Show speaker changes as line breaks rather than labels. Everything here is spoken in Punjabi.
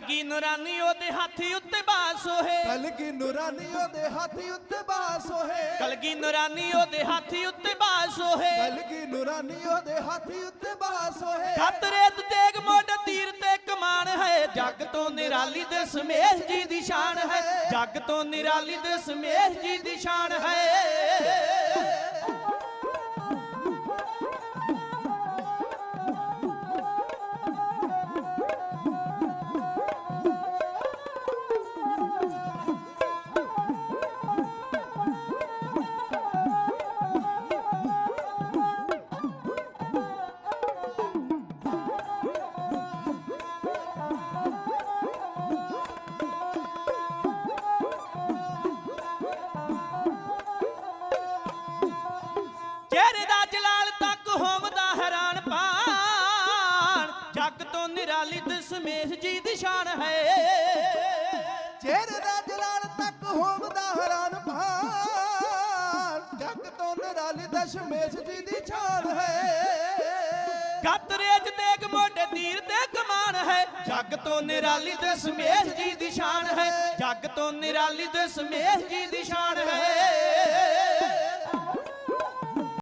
ਕਲਗੀ ਨੂਰਾਨੀ ਉਹਦੇ ਹਾਥੀ ਉੱਤੇ ਬਾਸ ਹੋਏ।
ਕਲਗੀ ਨੂਰਾਨੀ ਉਹਦੇ ਹਾਥੀ ਉੱਤੇ ਬਾਸ ਹੋਏ।
ਕਲਗੀ ਨੂਰਾਨੀ ਉਹਦੇ ਹਾਥੀ ਉੱਤੇ ਬਾਸ ਹੋਏ।
ਕਲਗੀ ਨੂਰਾਨੀ ਉਹਦੇ ਹਾਥੀ ਉੱਤੇ ਬਾਸ ਹੋਏ।
ਖਤਰੇ ਤੇ ਤੇਗ ਮੋਢ ਤੀਰ ਤੇ ਕਮਾਨ ਹੈ। ਜੱਗ ਤੋਂ ਨਿਰਾਲੀ ਦੇ ਸਮੇਸ਼ ਜੀ ਦੀ ਸ਼ਾਨ ਹੈ। ਜੱਗ ਤੋਂ ਨਿਰਾਲੀ ਦੇ ਸਮੇਸ਼ ਜੀ ਦੀ ਸ਼ਾਨ ਹੈ। ਚਿਹਰੇ ਦਾ ਜਲਾਲ ਤੱਕ ਹੋਵਦਾ ਹੈਰਾਨ ਪਾਣ। ਜੱਗ ਤੋਂ ਨਿਰਾਲੀ ਤੇ ਸਮੇਸ਼ ਜੀ ਦੀ ਸ਼ਾਨ ਹੈ।
ਚਿਹਰੇ ਦਾ ਜਲਾਲ ਤੱਕ ਹੋਵਦਾ ਹੈਰਾਨ ਭਾਨ ਜੱਗ ਤੋਂ ਨਿਰਾਲੀ ਦਸ਼ਮੇਸ਼ ਜੀ ਦੀ ਛਾਣ ਹੈ।
ਕਤਰੇ ਚ ਤੇਗ ਮੋਢੇ ਤੀਰ ਤੇ ਕਮਾਨ ਹੈ। ਜੱਗ ਤੋਂ ਨਿਰਾਲੀ ਤੇ ਸਮੇਸ਼ ਜੀ ਦੀ ਸ਼ਾਨ ਹੈ। ਜੱਗ ਤੋਂ ਨਿਰਾਲੀ ਤੇ ਸਮੇਸ਼ ਜੀ ਦੀ ਸ਼ਾਨ